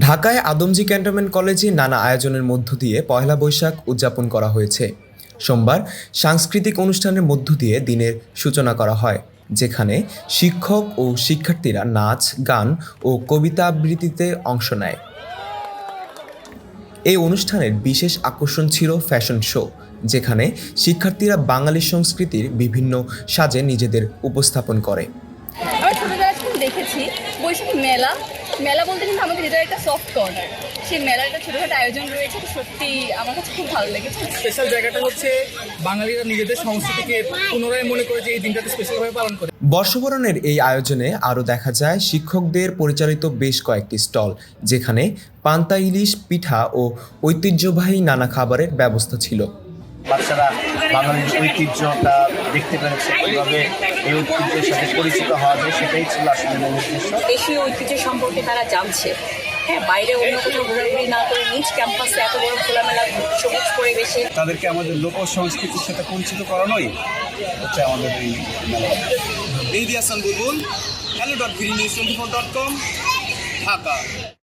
ঢাকায় আদমজি ক্যান্টনমেন্ট কলেজে নানা আয়োজনের মধ্য দিয়ে পয়লা বৈশাখ উদযাপন করা হয়েছে। সোমবার সাংস্কৃতিক অনুষ্ঠানের মধ্য দিয়ে দিনের সূচনা করা হয়, যেখানে শিক্ষক ও শিক্ষার্থীরা নাচ, গান ও কবিতা আবৃত্তিতে অংশ নেয়। এই অনুষ্ঠানের বিশেষ আকর্ষণ ছিল ফ্যাশন শো, যেখানে শিক্ষার্থীরা বাঙালি সংস্কৃতির বিভিন্ন সাজে নিজেদের উপস্থাপন করে। দেখেছি। বৈশাখী মেলা মেলা বলতে কিন্তু আমাদের হৃদয়ের একটা সফট কর্নার সেই মেলার একটা ছোটোখাটো আয়োজন রয়েছে তো সত্যি আমার কাছে খুব ভালো লেগেছে। স্পেশাল জায়গাটা হচ্ছে বাঙালিরা নিজেদের সংস্কৃতিকে পুনরায় মনে করে যে এই দিনটাতে স্পেশালভাবে পালন করে। বর্ষবরণের এই আয়োজনে আরও দেখা যায় শিক্ষকদের পরিচালিত বেশ কয়েকটি স্টল যেখানে পান্তা ইলিশ পিঠা ও ঐতিহ্যবাহী নানা খাবারের ব্যবস্থা ছিল। বাচ্চারা বাঙালির ঐতিহ্যটা দেখতে পেরেছে কীভাবে এই ঐতিহ্যের সাথে পরিচিত হওয়া যায় সেটাই ছিল আসলে মূল উদ্দেশ্য। দেশীয় ঐতিহ্য সম্পর্কে তারা জানছে। হ্যাঁ বাইরে অন্য কোথাও ঘোরাঘুরি না করে নিজ ক্যাম্পাসে এত বড় খোলামেলা সবুজ পরিবেশে তাদেরকে আমাদের লোক সংস্কৃতির সাথে পরিচিত করানোই হচ্ছে আমাদের এই মেলা। Hasan Bulbul hello dot VD news twenty four dot com Dhaka.